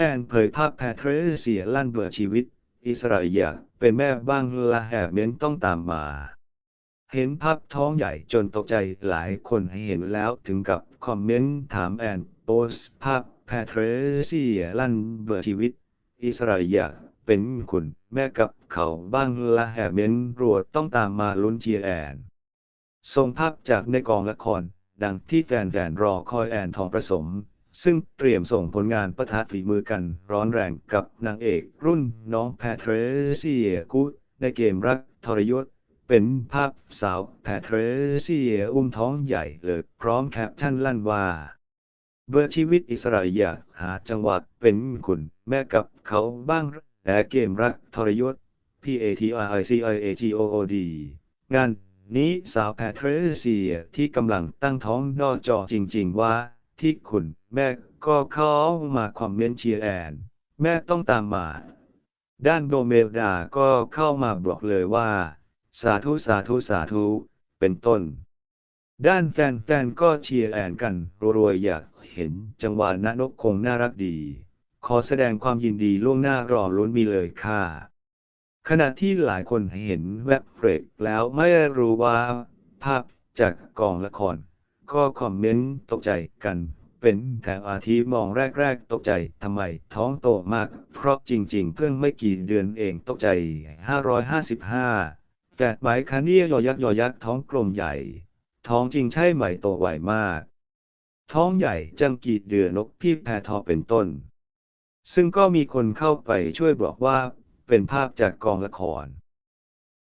แอนเผยภาพแพทริเซียลั่นเบื่อชีวิต อิสราเอลเป็นแม่บ้างละแหบเม้นต้องตามมา เห็นภาพท้องใหญ่จนตกใจหลายคนเห็นแล้วถึงกับคอมเมนต์ถามแอนโพสภาพแพทริเซียลั่นเบื่อชีวิต อิสราเอลเป็นคุณแม่กับเขาบ้างละแหบเม้นรัวต้องตามมาลุ้นเชียร์แอนส่งภาพจากในกองละครดังที่แฟนๆรอคอยแอนทองประสม ซึ่งเตรียมส่งผลงานประทะฝีมือกันร้อนแรงกับนางเอกรุ่นน้องแพทริเซียกุในเกมรักทรยศ เป็นภาพสาวแพทริเซียอุ้มท้องใหญ่เลยพร้อมแคปชั่นลั่นว่า เบื่อชีวิตอิสราเอลหาจังหวะเป็นคุณแม่กับเขาบ้างและเกมรักทรยศ P A T R I C I A G O O D งานนี้สาวแพทริเซียที่กำลังตั้งท้องนอกจอจริง ๆ ว่า ที่คุณแม่ก็เข้ามาคอมเมนต์เชียร์แอน แม่ต้องตามมา ด้านโดเมลดาก็เข้ามาบอกเลยว่า สาธุสาธุสาธุ เป็นต้น ด้านแฟนๆก็เชียร์แอนกันรัวๆอยากเห็นจังหวะนนกคงน่ารักดี ขอแสดงความยินดีล่วงหน้ารอลุ้นมีเลยค่ะ ขณะที่หลายคนเห็นแวบเบรกแล้วไม่รู้ว่า ภาพจากกองละคร ก็คอมเมนต์ตกใจกัน เป็นแถวอาทิมองแรกๆ ตกใจทำไมท้องโตมาก เพราะจริงๆ เพิ่งไม่กี่เดือนเองตกใจ 555แฝดหมายคะเนี่ยยอยักยอยักท้องกลมใหญ่ ท้องจริงใช่ไหมโตไวมาก ท้องใหญ่จังกี่เดือนนกพี่แพทอเป็นต้น ซึ่งก็มีคนเข้าไปช่วยบอกว่าเป็นภาพจากกองละคร